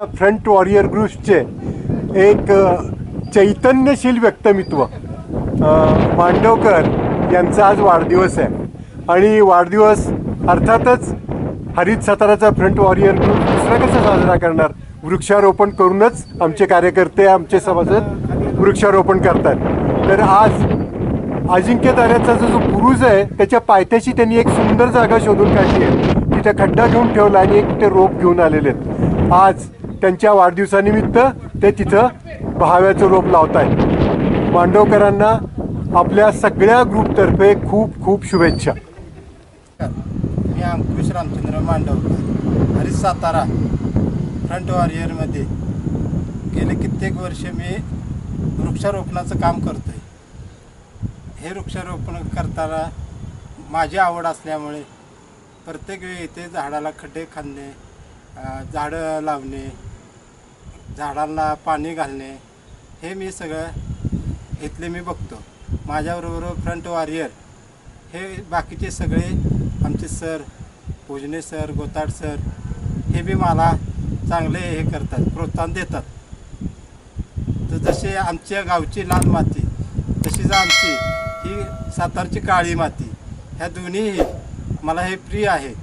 Front warrior ग्रुप्सचे एक चैतन्यशील व्यक्तिमित्व मांडवकर यांचा आज वाढदिवस आहे. आणि वाढदिवस अर्थातच हरित साताराचा फ्रंट वॉरियर ग्रुप दुसरा कसा साजरा करणार? वृक्षारोपण करूनच आमचे कार्यकर्ते आमचे सभासद वृक्षारोपण करतात. तर आज अजिंक्य ताऱ्याचा जो जो बुरुज आहे त्याच्या पायथ्याशी त्यांनी एक सुंदर जागा शोधून काढली आहे. तिथे खड्डा घेऊन ठेवला आणि एक ते रोप घेऊन आलेले आहेत. आज त्यांच्या वाढदिवसानिमित्त ते तिथं बहाव्याचं रोप लावत आहेत मांडवकरांना आपल्या सगळ्या ग्रुपतर्फे खूप खूप शुभेच्छा. मी अंकुश रामचंद्र मांडवकर हरित सातारा फ्रंट वॉरियरमध्ये गेले कित्येक वर्ष मी वृक्षारोपणाचं काम करतो आहे हे वृक्षारोपण करताना माझी आवड असल्यामुळे प्रत्येक वेळी इथे झाडाला खड्डे खांदणे झाडं लावणे झाडांना पाणी घालणे हे मी सगळं इथले मी बघतो. माझ्याबरोबर फ्रंट वॉरियर हे बाकीचे सगळे आमचे सर पूजने सर गोताड सर हे बी मला चांगले हे करतात प्रोत्साहन देतात. तर जसे आमच्या गावची लाल माती तशीच आमची ही सातारची काळी माती ह्या दोन्हीही मला हे प्रिय आहे.